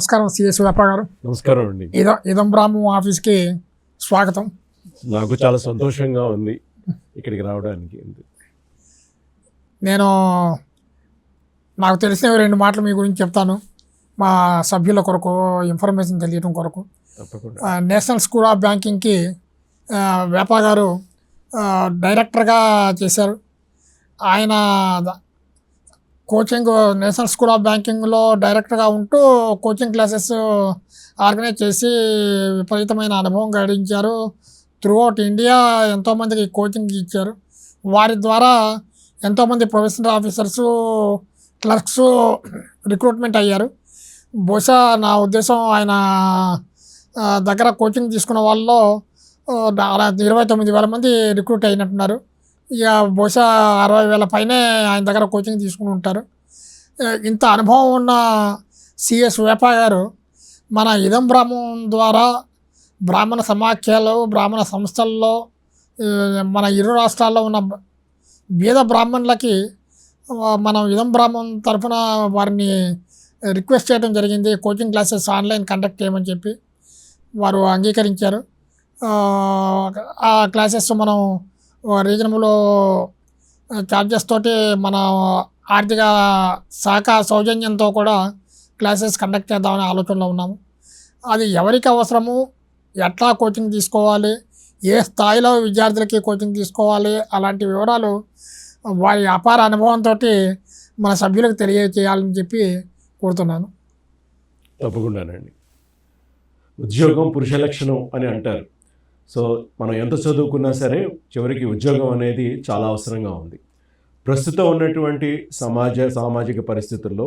నమస్కారం సిఎస్ వ్యాప గారు. నమస్కారం అండి. ఇదం ఆఫీస్కి స్వాగతం. నాకు చాలా సంతోషంగా ఉంది ఇక్కడికి రావడానికి. నేను నాకు తెలిసిన రెండు మాటలు మీ గురించి చెప్తాను. మా సభ్యుల కొరకు ఇన్ఫర్మేషన్ తెలియడం కొరకు. నేషనల్ స్కూల్ ఆఫ్ బ్యాంకింగ్కి వేప గారు డైరెక్టర్గా చేశారు. ఆయన కోచింగ్ నేషనల్ స్కూల్ ఆఫ్ బ్యాంకింగ్లో డైరెక్టర్గా ఉంటూ కోచింగ్ క్లాసెస్ ఆర్గనైజ్ చేసి విపరీతమైన అనుభవం గడించారు త్రూఅవుట్ ఇండియా ఎంతోమందికి కోచింగ్ ఇచ్చారు. వారి ద్వారా ఎంతోమంది ప్రొఫెషనల్ ఆఫీసర్స్ క్లర్క్స్ రిక్రూట్మెంట్ అయ్యారు. బహుశా నా ఉద్దేశం ఆయన దగ్గర కోచింగ్ తీసుకున్న వాళ్ళలో ఇరవై తొమ్మిది వేల మంది రిక్రూట్ అయినట్టున్నారు. ఇక బహుశా అరవై వేల పైనే ఆయన దగ్గర కోచింగ్ తీసుకుని ఉంటారు. ఇంత అనుభవం ఉన్న సిఎస్ వేప గారు మన ఇదం బ్రాహ్మణం ద్వారా బ్రాహ్మణ సమాఖ్యలు బ్రాహ్మణ సంస్థల్లో మన ఇరు రాష్ట్రాల్లో ఉన్న బీద బ్రాహ్మణులకి మనం ఇదం బ్రాహ్మణం తరఫున వారిని రిక్వెస్ట్ చేయడం జరిగింది. కోచింగ్ క్లాసెస్ ఆన్లైన్ కండక్ట్ చేయమని చెప్పి వారు అంగీకరించారు. ఆ క్లాసెస్ మనం రీజనబుల్ ఛార్జెస్ తోటి మన ఆర్థిక శాఖ సౌజన్యంతో కూడా క్లాసెస్ కండక్ట్ చేద్దామనే ఆలోచనలో ఉన్నాము. అది ఎవరికి అవసరము? ఎట్లా కోచింగ్ తీసుకోవాలి? ఏ స్థాయిలో విద్యార్థులకి కోచింగ్ తీసుకోవాలి? అలాంటి వివరాలు వారి అపార అనుభవంతో మన సభ్యులకు తెలియజేయాలని చెప్పి కోరుతున్నాను. తప్పకుండానండి. ఉద్యోగం పురుష లక్షణం అని అంటారు. సో మనం ఎంత చదువుకున్నా సరే చివరికి ఉద్యోగం అనేది చాలా అవసరంగా ఉంది. ప్రస్తుతం ఉన్నటువంటి సమాజ సామాజిక పరిస్థితుల్లో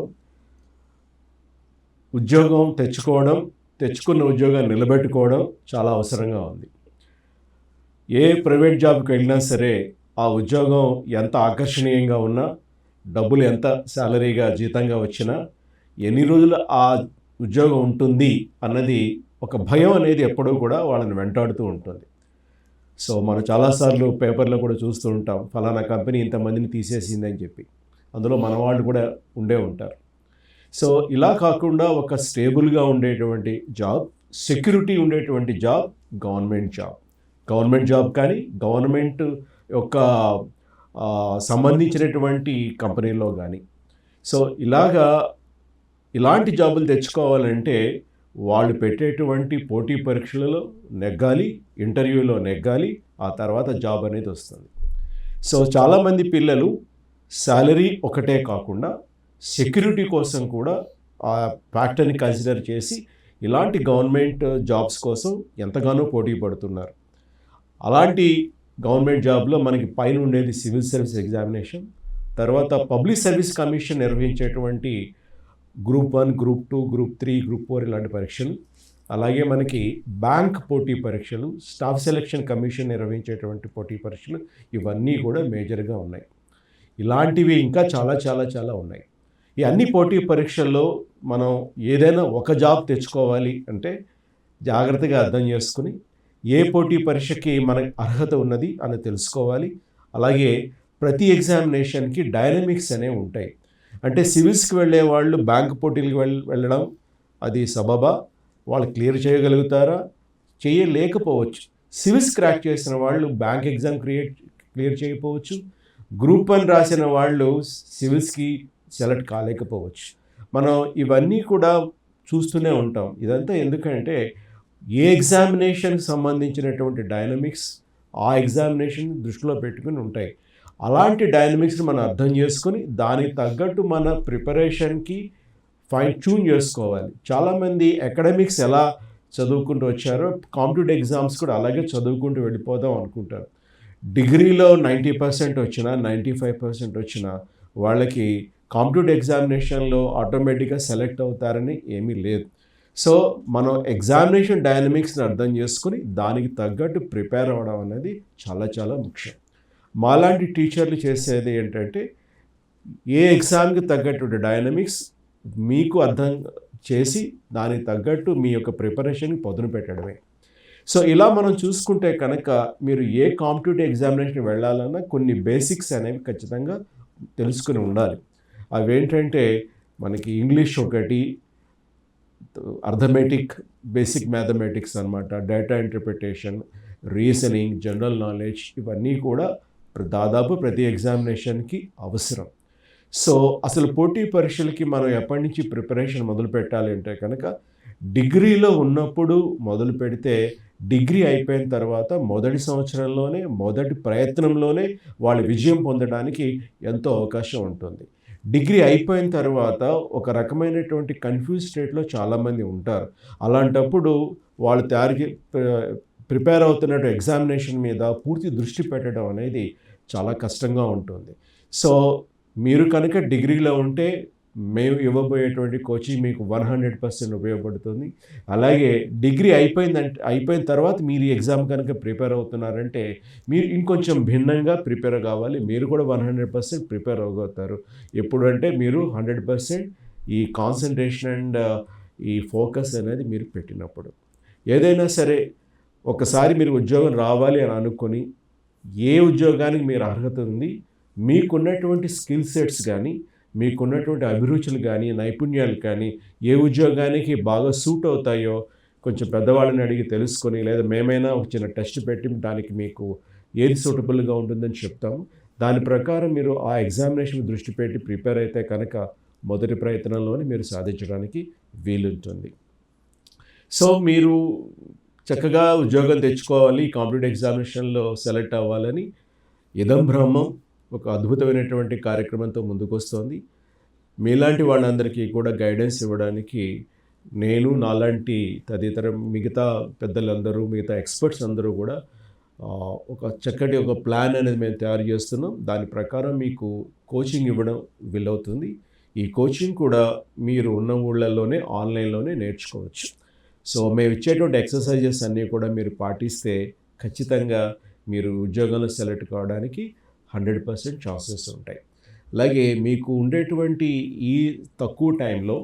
ఉద్యోగం తెచ్చుకోవడం తెచ్చుకున్న ఉద్యోగాన్ని నిలబెట్టుకోవడం చాలా అవసరంగా ఉంది. ఏ ప్రైవేట్ జాబ్కి వెళ్ళినా సరే ఆ ఉద్యోగం ఎంత ఆకర్షణీయంగా ఉన్నా డబ్బులు ఎంత శాలరీగా జీతంగా వచ్చినా ఎన్ని రోజులు ఆ ఉద్యోగం ఉంటుంది అన్నది ఒక భయం అనేది ఎప్పుడూ కూడా వాళ్ళని వెంటాడుతూ ఉంటుంది. సో మనం చాలాసార్లు పేపర్లో కూడా చూస్తూ ఉంటాం ఫలానా కంపెనీ ఇంతమందిని తీసేసిందని చెప్పి. అందులో మన వాళ్ళు కూడా ఉండే ఉంటారు. సో ఇలా కాకుండా ఒక స్టేబుల్గా ఉండేటువంటి జాబ్ సెక్యూరిటీ ఉండేటువంటి job government job. Government job కానీ గవర్నమెంట్ యొక్క సంబంధించినటువంటి కంపెనీలో కానీ. సో ఇలాగా ఇలాంటి జాబులు తెచ్చుకోవాలంటే వాళ్ళు పెట్టేటువంటి పోటీ పరీక్షలలో నెగ్గాలి ఇంటర్వ్యూలో నెగ్గాలి ఆ తర్వాత జాబ్ అనేది వస్తుంది. సో చాలామంది పిల్లలు శాలరీ ఒకటే కాకుండా సెక్యూరిటీ కోసం కూడా ఆ ఫ్యాక్టర్ని కన్సిడర్ చేసి ఇలాంటి గవర్నమెంట్ జాబ్స్ కోసం ఎంతగానో పోటీ పడుతున్నారు. అలాంటి గవర్నమెంట్ జాబ్లో మనకి పైన ఉండేది సివిల్ సర్వీస్ ఎగ్జామినేషన్ తర్వాత పబ్లిక్ సర్వీస్ కమిషన్ నిర్వహించేటువంటి group one group two group three group four ఇలాంటి పరీక్షలు. అలాగే మనకి బ్యాంక్ పోటీ పరీక్షలు స్టాఫ్ సెలక్షన్ కమిషన్ నిర్వహించేటువంటి పోటీ పరీక్షలు ఇవన్నీ కూడా మేజర్గా ఉన్నాయి. ఇలాంటివి ఇంకా చాలా చాలా చాలా ఉన్నాయి. ఈ అన్ని పోటీ పరీక్షల్లో మనం ఏదైనా ఒక జాబ్ తెచ్చుకోవాలి అంటే జాగ్రత్తగా అర్థం చేసుకుని ఏ పోటీ పరీక్షకి మనకు అర్హత ఉన్నది అని తెలుసుకోవాలి. అలాగే ప్రతి ఎగ్జామినేషన్కి డైనమిక్స్ అనేవి ఉంటాయి. అంటే సివిల్స్కి వెళ్ళే వాళ్ళు బ్యాంక్ పోటీలకు వెళ్ వెళ్ళడం అది సబబా. వాళ్ళు క్లియర్ చేయగలుగుతారా? చేయలేకపోవచ్చు. సివిల్స్ క్రాక్ చేసిన వాళ్ళు బ్యాంక్ ఎగ్జామ్ క్రియేట్ క్లియర్ చేయకపోవచ్చు. గ్రూప్ వన్ రాసిన వాళ్ళు సివిల్స్కి సెలెక్ట్ కాలేకపోవచ్చు. మనం ఇవన్నీ కూడా చూస్తూనే ఉంటాం. ఇదంతా ఎందుకంటే ఏ ఎగ్జామినేషన్కి సంబంధించినటువంటి డైనమిక్స్ ఆ ఎగ్జామినేషన్ దృష్టిలో పెట్టుకుని ఉంటాయి. అలాంటి డైనమిక్స్ని మనం అర్థం చేసుకొని దానికి తగ్గట్టు మన ప్రిపరేషన్కి ఫైన్ ట్యూన్ చేసుకోవాలి. చాలామంది అకాడమిక్స్ ఎలా చదువుకుంటూ వచ్చారో కాంపిటేటివ్ ఎగ్జామ్స్ కూడా అలాగే చదువుకుంటూ వెళ్ళిపోదాం అనుకుంటారు. డిగ్రీలో నైంటీ పర్సెంట్ వచ్చినా నైంటీ ఫైవ్ పర్సెంట్ వచ్చినా వాళ్ళకి కాంపిటేటివ్ ఎగ్జామినేషన్లో ఆటోమేటిక్గా సెలెక్ట్ అవుతారని ఏమీ లేదు. సో మనం ఎగ్జామినేషన్ డైనమిక్స్ని అర్థం చేసుకుని దానికి తగ్గట్టు ప్రిపేర్ అవ్వడం అనేది చాలా చాలా ముఖ్యం. మాలాంటి టీచర్లు చేసేది ఏంటంటే ఏ ఎగ్జామ్కి తగ్గట్టు డైనమిక్స్ మీకు అర్థం చేసి దానికి తగ్గట్టు మీ యొక్క ప్రిపరేషన్కి పదును పెట్టడమే. సో ఇలా మనం చూసుకుంటే కనుక మీరు ఏ కాంపిటేటివ్ ఎగ్జామినేషన్ వెళ్ళాలన్నా కొన్ని బేసిక్స్ అనేవి ఖచ్చితంగా తెలుసుకుని ఉండాలి. అవి ఏంటంటే మనకి ఇంగ్లీష్ ఒకటి అర్థమెటిక్ బేసిక్ మ్యాథమెటిక్స్ అనమాట data interpretation reasoning general knowledge ఇవన్నీ కూడా దాదాపు ప్రతి ఎగ్జామినేషన్కి అవసరం. సో అసలు పోటీ పరీక్షలకి మనం ఎప్పటి నుంచి ప్రిపరేషన్ మొదలు పెట్టాలి అంటే కనుక డిగ్రీలో ఉన్నప్పుడు మొదలు పెడితే డిగ్రీ అయిపోయిన తర్వాత మొదటి సంవత్సరంలోనే మొదటి ప్రయత్నంలోనే వాళ్ళు విజయం పొందడానికి ఎంతో అవకాశం ఉంటుంది. డిగ్రీ అయిపోయిన తర్వాత ఒక రకమైనటువంటి కన్ఫ్యూజ్ స్టేట్లో చాలామంది ఉంటారు. అలాంటప్పుడు వాళ్ళు తయారు ప్రిపేర్ అవుతున్నట్టు ఎగ్జామినేషన్ మీద పూర్తి దృష్టి పెట్టడం అనేది చాలా కష్టంగా ఉంటుంది. సో మీరు కనుక డిగ్రీలో ఉంటే మేము ఇవ్వబోయేటువంటి కోచింగ్ మీకు వన్ హండ్రెడ్ పర్సెంట్ ఉపయోగపడుతుంది. అలాగే డిగ్రీ అయిపోయిందంటే అయిపోయిన తర్వాత మీరు ఎగ్జామ్ కనుక ప్రిపేర్ అవుతున్నారంటే మీరు ఇంకొంచెం భిన్నంగా ప్రిపేర్ కావాలి. మీరు కూడా వన్ హండ్రెడ్ పర్సెంట్ ప్రిపేర్ అవ్వగలుగుతారు. ఎప్పుడు అంటే మీరు హండ్రెడ్ పర్సెంట్ ఈ కాన్సన్ట్రేషన్ అండ్ ఈ ఫోకస్ అనేది మీరు పెట్టినప్పుడు. ఏదైనా సరే ఒకసారి మీరు ఉద్యోగం రావాలి అని అనుకొని ఏ ఉద్యోగానికి మీరు అర్హత ఉంది మీకున్నటువంటి స్కిల్ సెట్స్ కానీ మీకున్నటువంటి అభిరుచులు కానీ నైపుణ్యాలు కానీ ఏ ఉద్యోగానికి బాగా సూట్ అవుతాయో కొంచెం పెద్దవాళ్ళని అడిగి తెలుసుకొని లేదా మేమైనా ఒక చిన్న టెస్ట్ పెట్టి దానికి మీకు ఏది సూటబుల్గా ఉంటుందని చెప్తాము. దాని ప్రకారం మీరు ఆ ఎగ్జామినేషన్ దృష్టి పెట్టి ప్రిపేర్ అయితే కనుక మొదటి ప్రయత్నంలోనే మీరు సాధించడానికి వీలుంటుంది. సో మీరు చక్కగా ఉద్యోగం తెచ్చుకోవాలి కాంపిటేటివ్ ఎగ్జామినేషన్లో సెలెక్ట్ అవ్వాలని ఇదం బ్రహ్మం ఒక అద్భుతమైనటువంటి కార్యక్రమంతో ముందుకు వస్తోంది మీలాంటి వాళ్ళందరికీ కూడా గైడెన్స్ ఇవ్వడానికి నేను నాలాంటి తదితర మిగతా పెద్దలందరూ మిగతా ఎక్స్పర్ట్స్ అందరూ కూడా ఒక చక్కటి ఒక ప్లాన్ అనేది మేము తయారు చేస్తున్నాం. దాని ప్రకారం మీకు కోచింగ్ ఇవ్వడం వీలవుతుంది. ఈ కోచింగ్ కూడా మీరు ఉన్న ఊళ్ళల్లోనే ఆన్లైన్లోనే నేర్చుకోవచ్చు. సో మేము ఇచ్చేటువంటి ఎక్సర్సైజెస్ అన్నీ కూడా మీరు పాటిస్తే ఖచ్చితంగా మీరు ఉద్యోగంలో సెలెక్ట్ కావడానికి హండ్రెడ్ పర్సెంట్ ఛాన్సెస్ ఉంటాయి. అలాగే మీకు ఉండేటువంటి ఈ తక్కువ టైంలో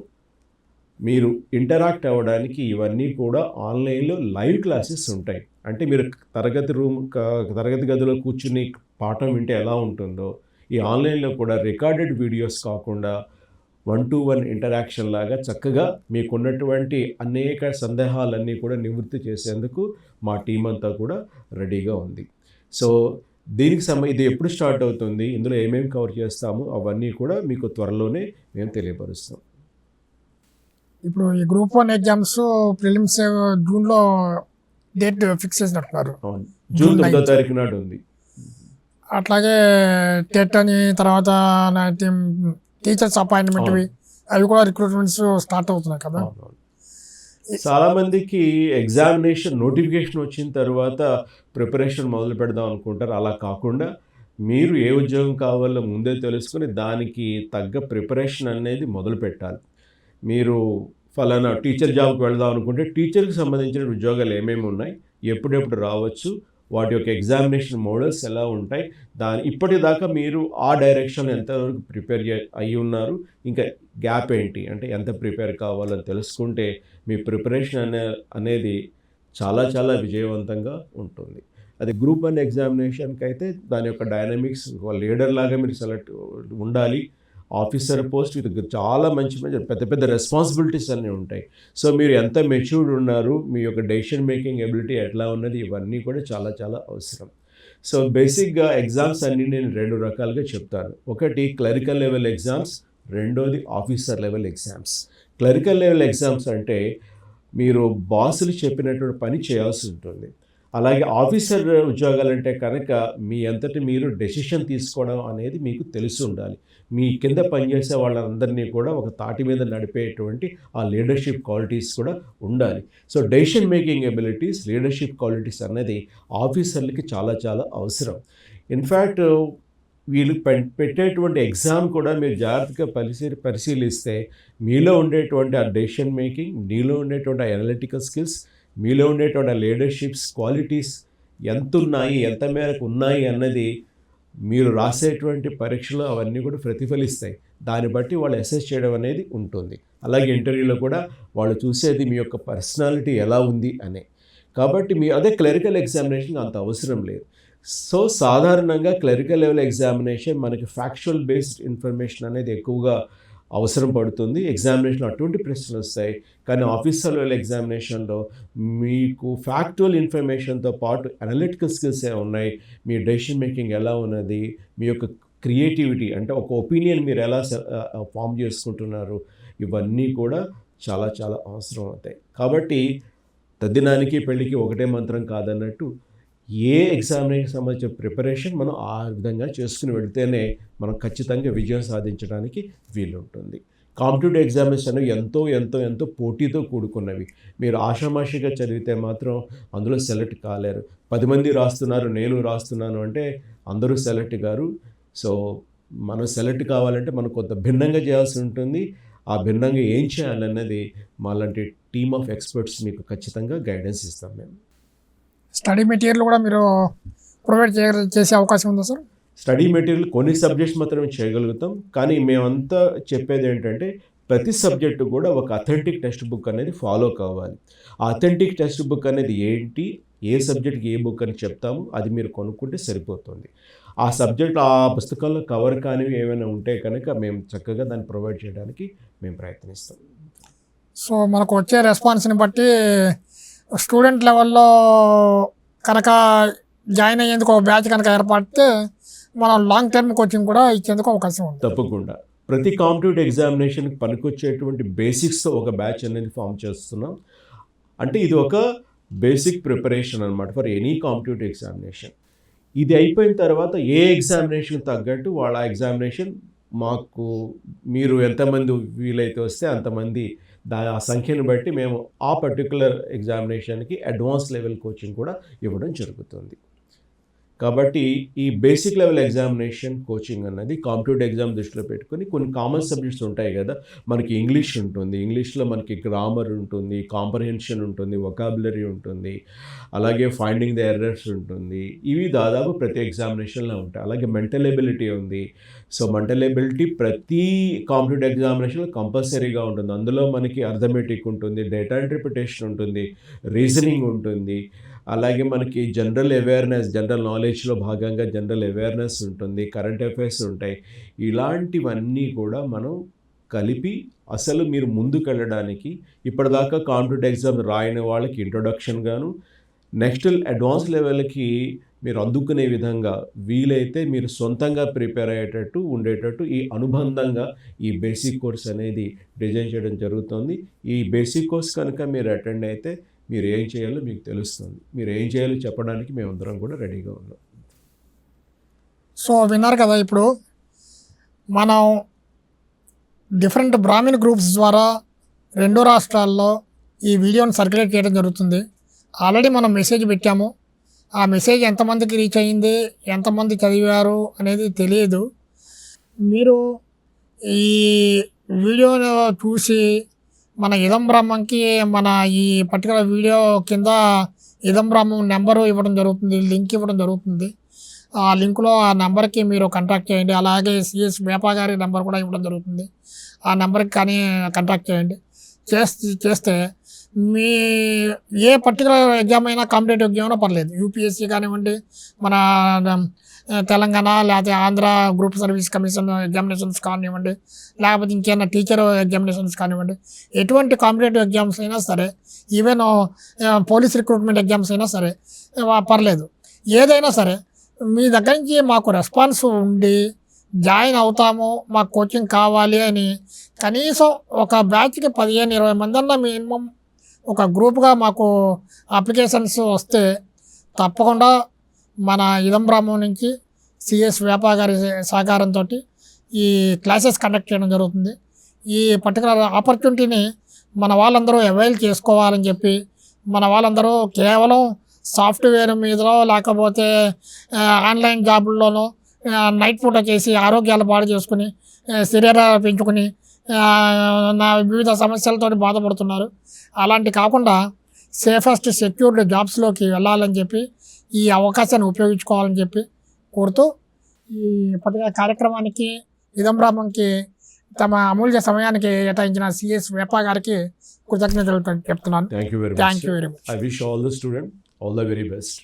మీరు ఇంటరాక్ట్ అవ్వడానికి ఇవన్నీ కూడా ఆన్లైన్లో లైవ్ క్లాసెస్ ఉంటాయి. అంటే మీరు తరగతి రూమ్ తరగతి గదిలో కూర్చుని పాఠం వింటే ఎలా ఉంటుందో ఈ ఆన్లైన్లో కూడా రికార్డెడ్ వీడియోస్ కాకుండా వన్ టు వన్ ఇంటరాక్షన్ లాగా చక్కగా మీకున్నటువంటి అనేక సందేహాలన్నీ కూడా నివృత్తి చేసేందుకు మా టీం అంతా కూడా రెడీగా ఉంది. సో దీనికి సంబ ఇది ఎప్పుడు స్టార్ట్ అవుతుంది ఇందులో ఏమేమి కవర్ చేస్తాము అవన్నీ కూడా మీకు త్వరలోనే మేము తెలియపరుస్తాం. ఇప్పుడు ఈ గ్రూప్ వన్ ఎగ్జామ్స్ ప్రిలిమ్స్ జూన్లో డేట్ ఫిక్స్ చేసినట్టున్నారు. జూన్ తొమ్మిదో 9th. తారీఖు నాడు ఉంది. అట్లాగే టెట్ అని తర్వాత టీచర్స్ అపాయింట్మెంట్వి అవి కూడా రిక్రూట్మెంట్స్ స్టార్ట్ అవుతున్నాయి కదా. చాలా మందికి ఎగ్జామినేషన్ నోటిఫికేషన్ వచ్చిన తర్వాత ప్రిపరేషన్ మొదలు పెడదాం అనుకుంటారు. అలా కాకుండా మీరు ఏ ఉద్యోగం కావాలో ముందే తెలుసుకొని దానికి తగ్గ ప్రిపరేషన్ అనేది మొదలు పెట్టాలి. మీరు ఫలానా టీచర్ జాబ్కి వెళ్దాం అనుకుంటే టీచర్కి సంబంధించిన ఉద్యోగాలు ఏమేమి ఉన్నాయి? ఎప్పుడెప్పుడు రావచ్చు? వాటి యొక్క ఎగ్జామినేషన్ మోడల్స్ ఎలా ఉంటాయి దాని ఇప్పటిదాకా మీరు ఆ డైరెక్షన్లో ఎంతవరకు ప్రిపేర్ అయ్యి ఉన్నారు ఇంకా గ్యాప్ ఏంటి? అంటే ఎంత ప్రిపేర్ కావాలని తెలుసుకుంటే మీ ప్రిపరేషన్ అనే అనేది చాలా చాలా విజయవంతంగా ఉంటుంది. అది గ్రూప్ వన్ ఎగ్జామినేషన్కి అయితే దాని యొక్క డైనమిక్స్ లీడర్ లాగా మీరు సెలెక్ట్ ఉండాలి. ఆఫీసర్ పోస్ట్ ఇది చాలా మంచి మంచి పెద్ద పెద్ద రెస్పాన్సిబిలిటీస్ అన్నీ ఉంటాయి. సో మీరు ఎంత మెచ్యూర్డ్ ఉన్నారు మీ యొక్క డెసిషన్ మేకింగ్ ఎబిలిటీ ఎట్లా ఉన్నది ఇవన్నీ కూడా చాలా చాలా అవసరం. సో బేసిక్గా ఎగ్జామ్స్ అన్ని నేను రెండు రకాలుగా చెప్తాను. ఒకటి క్లరికల్ లెవెల్ ఎగ్జామ్స్ రెండోది officer level exams clerical level exams అంటే మీరు బాసులు చెప్పినటువంటి పని చేయాల్సి ఉంటుంది. అలాగే ఆఫీసర్ ఉద్యోగాలు అంటే కనుక మీ అంతటి మీరు డెసిషన్ తీసుకోవడం అనేది మీకు తెలిసి ఉండాలి. మీ కింద పనిచేసే వాళ్ళందరినీ కూడా ఒక తాటి మీద నడిపేటువంటి ఆ లీడర్షిప్ క్వాలిటీస్ కూడా ఉండాలి. So decision making abilities leadership qualities అనేది ఆఫీసర్లకి చాలా చాలా అవసరం. ఇన్ఫ్యాక్ట్ వీళ్ళు పె- పెట్టేటువంటి ఎగ్జామ్ కూడా మీరు జాగ్రత్తగా పరిశీ పరిశీలిస్తే మీలో ఉండేటువంటి ఆ డెసిషన్ మేకింగ్ మీలో ఉండేటువంటి ఆ అనలిటికల్ స్కిల్స్ మీలో ఉండేటువంటి లీడర్షిప్స్ క్వాలిటీస్ ఎంత ఉన్నాయి ఎంత మేరకు ఉన్నాయి అన్నది మీరు రాసేటువంటి పరీక్షలు అవన్నీ కూడా ప్రతిఫలిస్తాయి. దాన్ని బట్టి వాళ్ళు అసెస్ చేయడం అనేది ఉంటుంది. అలాగే ఇంటర్వ్యూలో కూడా వాళ్ళు చూసేది మీ యొక్క పర్సనాలిటీ ఎలా ఉంది అనే. కాబట్టి మీ అదే క్లరికల్ ఎగ్జామినేషన్ అంత అవసరం లేదు. సో సాధారణంగా క్లరికల్ లెవెల్ ఎగ్జామినేషన్ మనకి ఫ్యాక్చువల్ బేస్డ్ ఇన్ఫర్మేషన్ అనేది ఎక్కువగా అవసరం పడుతుంది. ఎగ్జామినేషన్ అటువంటి ప్రశ్నలు వస్తాయి. కానీ ఆఫీసర్ లెవెల్ ఎగ్జామినేషన్లో మీకు ఫ్యాక్చువల్ ఇన్ఫర్మేషన్తో పాటు అనలిటికల్ స్కిల్స్ ఏ ఉన్నాయి? మీ డెసిషన్ మేకింగ్ ఎలా ఉన్నది? మీ యొక్క క్రియేటివిటీ అంటే ఒక ఒపీనియన్ మీరు ఎలా ఫామ్ చేసుకుంటున్నారు? ఇవన్నీ కూడా చాలా చాలా అవసరం అవుతాయి. కాబట్టి తద్దినానికి పెళ్ళికి ఒకటే మంత్రం కాదన్నట్టు ఏ ఎగ్జామినేషన్ సంబంధించిన ప్రిపరేషన్ మనం ఆ విధంగా చేసుకుని వెళితేనే మనం ఖచ్చితంగా విజయం సాధించడానికి వీలుంటుంది. కాంపిటేటివ్ ఎగ్జామినేషన్ అనేవి ఎంతో ఎంతో ఎంతో పోటీతో కూడుకున్నవి. మీరు ఆషామాషిగా చదివితే మాత్రం అందులో సెలెక్ట్ కాలేరు. పది మంది రాస్తున్నారు నేను రాస్తున్నాను అంటే అందరూ సెలెక్ట్ గారు. సో మనం సెలెక్ట్ కావాలంటే మనం కొంత భిన్నంగా చేయాల్సి ఉంటుంది. ఆ భిన్నంగా ఏం చేయాలన్నది మాలాంటి టీమ్ ఆఫ్ ఎక్స్పర్ట్స్ మీకు ఖచ్చితంగా గైడెన్స్ ఇస్తాం మేము. స్టడీ మెటీరియల్ కూడా మీరు ప్రొవైడ్ చే చేసే అవకాశం ఉందా సార్ స్టడీ మెటీరియల్ కొన్ని సబ్జెక్ట్స్ మాత్రమే చేయగలుగుతాం. కానీ మేమంతా చెప్పేది ఏంటంటే ప్రతి సబ్జెక్టు కూడా ఒక అథెంటిక్ టెక్స్ట్ బుక్ అనేది ఫాలో కావాలి. ఆ అథెంటిక్ టెక్స్ట్ బుక్ అనేది ఏంటి ఏ సబ్జెక్ట్కి ఏ బుక్ అని చెప్తాము అది మీరు కొనుక్కుంటే సరిపోతుంది. ఆ సబ్జెక్ట్ ఆ పుస్తకంలో కవర్ కానివి ఏమైనా ఉంటే కనుక మేము చక్కగా దాన్ని ప్రొవైడ్ చేయడానికి మేము ప్రయత్నిస్తాం. సో మనకు వచ్చే రెస్పాన్స్ని బట్టి స్టూడెంట్ లెవెల్లో కనుక జాయిన్ అయ్యేందుకు ఒక బ్యాచ్ కనుక ఏర్పడితే మనం లాంగ్ టర్మ్ కోచింగ్ కూడా ఇచ్చేందుకు అవకాశం ఉంది. తప్పకుండా. ప్రతి కాంపిటేటివ్ ఎగ్జామినేషన్కి పనికొచ్చేటువంటి బేసిక్స్తో ఒక బ్యాచ్ అనేది ఫామ్ చేస్తున్నాం. అంటే ఇది ఒక బేసిక్ ప్రిపరేషన్ అనమాట ఫర్ ఎనీ కాంపిటేటివ్ ఎగ్జామినేషన్ ఇది అయిపోయిన తర్వాత ఏ ఎగ్జామినేషన్ తగ్గట్టు వాళ్ళ ఎగ్జామినేషన్ మాకు మీరు ఎంతమంది వీలైతే వస్తే అంతమంది దా ఆ సంఖ్యను బట్టి మేము ఆ పర్టికులర్ ఎగ్జామినేషన్కి అడ్వాన్స్ లెవెల్ కోచింగ్ కూడా ఇవ్వడం జరుగుతుంది. కాబట్టి ఈ బేసిక్ లెవెల్ ఎగ్జామినేషన్ కోచింగ్ అన్నది కాంపిటేటివ్ ఎగ్జామ్ దృష్టిలో పెట్టుకొని కొన్ని కామన్ సబ్జెక్ట్స్ ఉంటాయి కదా. మనకి ఇంగ్లీష్ ఉంటుంది. ఇంగ్లీష్లో మనకి గ్రామర్ ఉంటుంది కాంప్రహెన్షన్ ఉంటుంది వొకాబులరీ ఉంటుంది అలాగే ఫైండింగ్ ద ఎర్రర్స్ ఉంటుంది. ఇవి దాదాపు ప్రతి ఎగ్జామినేషన్లో ఉంటాయి. అలాగే మెంటల్ ఎబిలిటీ ఉంది. సో మెంటల్ ఎబిలిటీ ప్రతి కాంపిటేటివ్ ఎగ్జామినేషన్లో కంపల్సరీగా ఉంటుంది. అందులో మనకి అర్థమెటిక్ ఉంటుంది డేటా ఇంటర్ప్రిటేషన్ ఉంటుంది రీజనింగ్ ఉంటుంది. అలాగే మనకి జనరల్ అవేర్నెస్ జనరల్ నాలెడ్జ్లో భాగంగా జనరల్ అవేర్నెస్ ఉంటుంది కరెంట్ అఫైర్స్ ఉంటాయి. ఇలాంటివన్నీ కూడా మనం కలిపి అసలు మీరు ముందుకు వెళ్ళడానికి ఇప్పటిదాకా కాంపిటేటివ్ ఎగ్జామ్ రాయని వాళ్ళకి ఇంట్రొడక్షన్ గాను నెక్స్ట్ అడ్వాన్స్ లెవెల్కి మీరు అందుకునే విధంగా వీలైతే మీరు సొంతంగా ప్రిపేర్ అయ్యేటట్టు ఉండేటట్టు ఈ అనుబంధంగా ఈ బేసిక్ కోర్స్ అనేది డిజైన్ చేయడం జరుగుతుంది. ఈ బేసిక్ కోర్స్ కనుక మీరు అటెండ్ అయితే మీరు ఏం చేయాలో మీకు తెలుస్తుంది. మీరు ఏం చేయాలో చెప్పడానికి మేమందరం కూడా రెడీగా ఉన్నాం. సో విన్నారు కదా ఇప్పుడు మనం డిఫరెంట్ బ్రాహ్మణ్ గ్రూప్స్ ద్వారా రెండు రాష్ట్రాల్లో ఈ వీడియోని సర్క్యులేట్ చేయడం జరుగుతుంది. ఆల్రెడీ మనం మెసేజ్ పెట్టాము. ఆ మెసేజ్ ఎంతమందికి రీచ్ అయ్యింది ఎంతమంది చదివారు అనేది తెలియదు. మీరు ఈ వీడియోను చూసి మన ఇదం బ్రహ్మంకి మన ఈ పర్టికులర్ వీడియో కింద ఇదం బ్రహ్మం నెంబరు ఇవ్వడం జరుగుతుంది లింక్ ఇవ్వడం జరుగుతుంది. ఆ లింక్లో ఆ నెంబర్కి మీరు కాంటాక్ట్ చేయండి. అలాగే సిఎస్ వేపా గారి నెంబర్ కూడా ఇవ్వడం జరుగుతుంది. ఆ నెంబర్కి కానీ కాంటాక్ట్ చేయండి. చేస్తే చేస్తే మీ ఏ పర్టికులర్ ఎగ్జామ్ అయినా కాంపిటేటివ్ ఎగ్జామ్ అయినా పర్లేదు. యూపీఎస్సీ కానివ్వండి మన తెలంగాణ లేకపోతే Andhra group service commission examinations కానివ్వండి లేకపోతే ఇంకేమైనా టీచర్ ఎగ్జామినేషన్స్ కానివ్వండి ఎటువంటి కాంపిటేటివ్ ఎగ్జామ్స్ అయినా సరే ఈవెన్ పోలీస్ రిక్రూట్మెంట్ ఎగ్జామ్స్ అయినా సరే పర్లేదు. ఏదైనా సరే మీ దగ్గర నుంచి మాకు రెస్పాన్స్ ఉండి జాయిన్ అవుతాము మాకు కోచింగ్ కావాలి అని కనీసం ఒక బ్యాచ్కి పదిహేను ఇరవై మంది అన్న మినిమం ఒక గ్రూప్గా మాకు అప్లికేషన్స్ వస్తే తప్పకుండా మన ఇదం నుంచి సిఎస్ వేపా గారి సహకారంతో ఈ క్లాసెస్ కండక్ట్ చేయడం జరుగుతుంది. ఈ పర్టికులర్ ఆపర్చునిటీని మన వాళ్ళందరూ అవైల్ చేసుకోవాలని చెప్పి మన వాళ్ళందరూ కేవలం సాఫ్ట్వేర్ మీదలో లేకపోతే ఆన్లైన్ జాబుల్లోనో నైట్ పూట చేసి ఆరోగ్యాలు పాడు చేసుకుని శరీరాలు పెంచుకుని నా వివిధ సమస్యలతో బాధపడుతున్నారు. అలాంటి కాకుండా సేఫెస్ట్ సెక్యూర్డ్ జాబ్స్లోకి వెళ్ళాలని చెప్పి ఈ అవకాశాన్ని ఉపయోగించుకోవాలని చెప్పి కోరుతూ ఈ పర్టికులర్ కార్యక్రమానికి ఇదం బ్రాహ్మంకి తమ అమూల్య సమయానికి కేటాయించిన సిఎస్ వేపా గారికి కృతజ్ఞతలు చెప్తున్నాను. Thank you very much I wish all the student all the very best